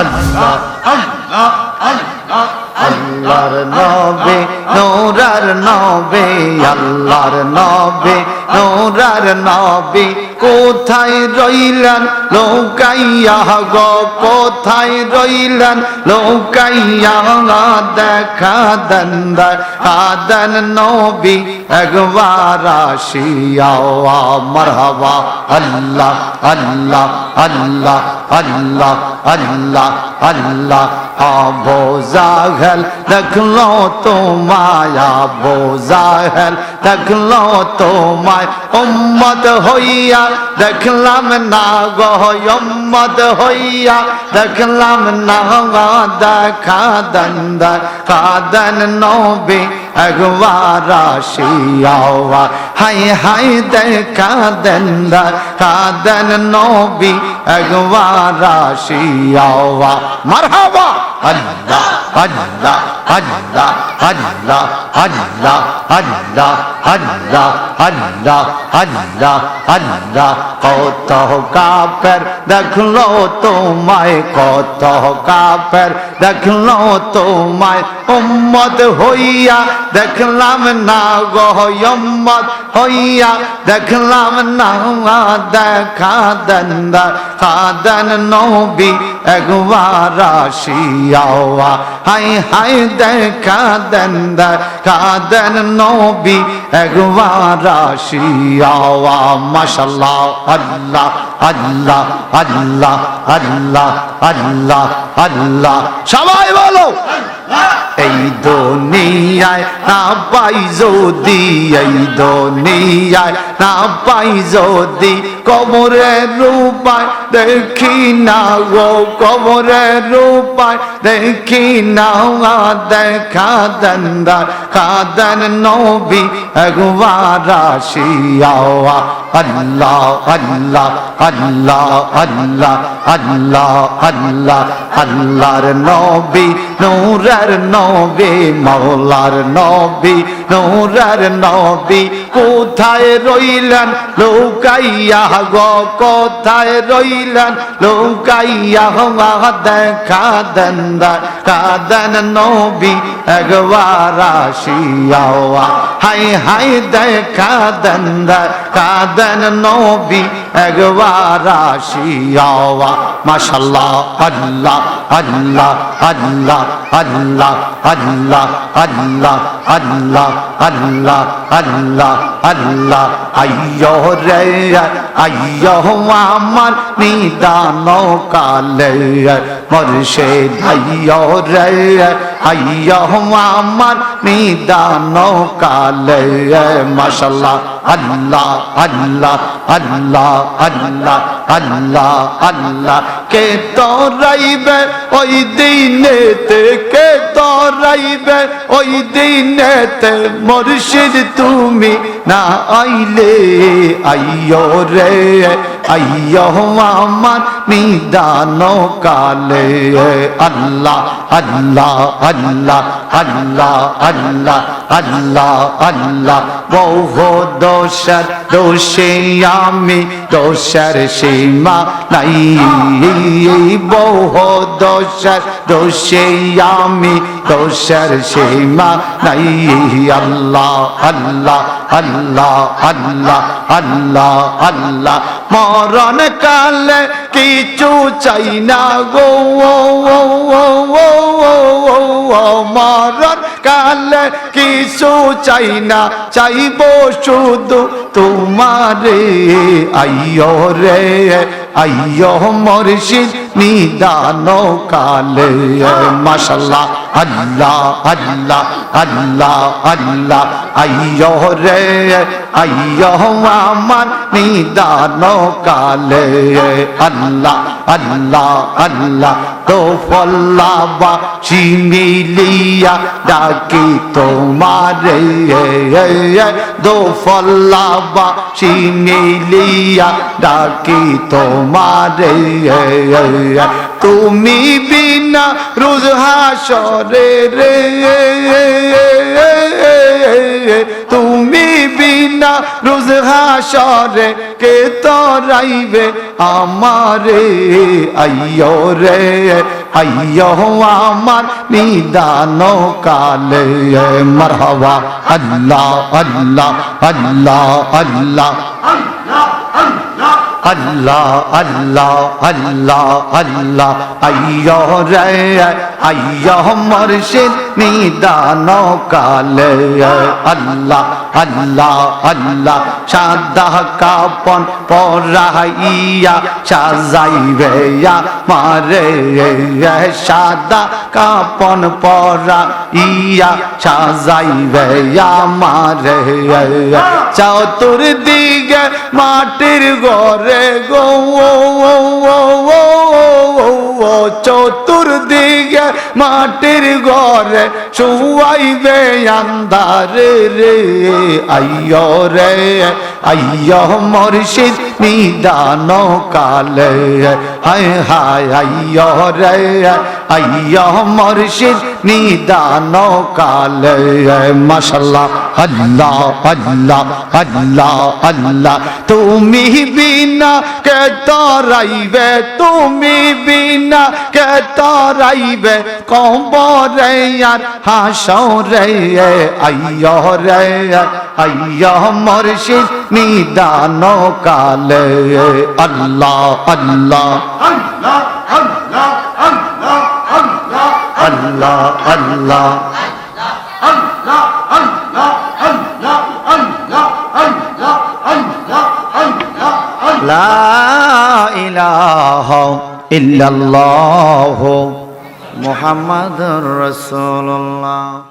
আল্লাহ আল্লাহ আল্লাহ, আল্লাহর নবে, নোরার নবে আল্লাহর নবে নোরার নবে কোথায় রইলেন? লৌকাইয়া গো, কোথায় রইলেন? লৌকাইয়া দেখা দন্দা কাদন নবী, একবার আসিয়াও মারহাবা আল্লাহ আল্লাহ আল্লাহ। আল্লাহ আল্লাহ আল্লাহ, আবো জাহেল, দেখল তোমায়, আবো জাহেল, দেখল তোমায়, উম্মত হইয়া, দেখলাম না গো, উম্মত হইয়া, দেখলাম না দেখা দন্দা কাদন নবী, একবার আসিয়াওয়া। হাই হাই দেখা দন্দা কাদন নবী একবার আসিয়াওয়া। মারহাবা, আল্লাহ আল্লাহ আল্লাহ আল্লাহ আল্লাহ আল্লাহ আল্লাহ আল্লাহ আল্লাহ আল্লাহ। কত কাপের দেখল তোমায়, কত কাপের দেখল তোমায়। উম্মত হইয়া দেখলাম না গো উম্মত হইয়া দেখলাম না দেখা দন্দা কাদন নবী একবার আসিয়াওয়া। হাই হাই, দেখা দন্দা কাদন নবী একবার আসিয়াওয়া। মাশাল্লাহ আল্লাহ আল্লাহ আল্লাহ আল্লাহ আল্লাহ আল্লাহ। সবাই বলো। এই দুনিয়ায় না পাই যদি এই দুনিয়ায় না পাই যদি কবরের রূপায় দেখি না গো কবরের রূপায়, দেখি না দেখা দন্দা কাদন নবী একবার আসিয়াওয়া আল্লাহ আল্লাহ আল্লাহ আল্লাহ আল্লাহ আল্লাহ, আল্লাহর নবী, নূরের নবী মৌলার নবী, নূরের নবী, কোথায় রইলেন লৌকাইয়া গো, কোথায় রইলেন হওয়া দেখা দেন কাদন নবী একবার আসিয়াওয়া হাই হাই দেখা দেন কাদন নবী একবার আসিয়াওয়া, মাশাল্লাহ, আল্লাহ আল্লাহ আল্লাহ আল্লাহ আল্লাহ আল্লাহ আল্লাহ আল্লাহ আল্লাহ আল্লাহ। আয়্যহ রে আয়্যহ আমার নিদান কালে মর্ষে আয়্যহ রে আমার নিদান কালে মাশাল্লাহ, আল্লাহ আল্লাহ আল্লাহ আল্লাহ আল্লাহ আল্লাহ। কে তোরাইবে ওই দিনেতে, কে তোরাইবে ওই দিনেতে? মুর্শিদ তুমি না আইলে, আইয়ো রে। আইয়ো আমার নিদান কালে আল্লাহ আল্লাহ আল্লাহ আল্লাহ আল্লাহ আল্লাহ আল্লাহ। বহু দোষর দোষে আমি, দোষর সীমা নাই। বহু দোষর দোষে আমি, দোষর সীমা নাই। আল্লাহ আল্লাহ আল্লাহ আল্লাহ আল্লাহ আল্লাহ। মরণ কালে কিছু চাই না গো মরণ কালে কিছু চাই না, চাইব শুধু তোমারে। আইয় রে, আইয় মুর্শিদ নিদান কালে মাশাল্লাহ, আল্লাহ আল্লাহ আল্লাহ আল্লাহ, আইয় রে, আইয়ো আমার নিদান কালে আল্লাহ আল্লাহ আল্লাহ ফল্লাবা চিমিলিয়া ডাকি তোমারে দো ফল্লাবা চিমিলিয়া ডাকি তোমারে তুমি বিনা রোজ হাসরে রে তুমি বিনা রোজ হাসরে কে তরাইবে আমারে, আইয় রে, আইয় আমার নিদান কালে মারহাবা, আল্লাহ আল্লাহ আল্লাহ আল্লাহ। আল্লাহ আল্লাহ আল্লাহ আল্লাহ। আইয় রে আইয়ো মর্শিদ নিদান কালে আল্লাহ আল্লাহ আল্লাহ সাদা কাপন পরাইয়া সাজাইবে মারে সাদা কাপন পরাইয়া সাজাইবে মারে চতুর্দিকে মাটির ঘরে গো চতুর্দিকে মাটির ঘরে শুয়াইবে আন্ধারে রে। আইয় রে, আইয় মর্ষিদ নিদান কালে হায় হায়, আইয় রে আইয় মর্শিদ, নিদান কালে মাশাল্লাহ, আল্লাহ আল্লাহ আল্লাহ আল্লাহ। তুমি বিনা কে তরাইবে, তুমি বিনা কে তরাইবে, কবরে আর হাসরে আইয় রে আইয় মর্শিদ, নিদান কালে আল্লাহ আল্লাহ আল্লাহ। আল্লাহ আল্লাহ। ইহ মোহাম্মদ রসোল্লা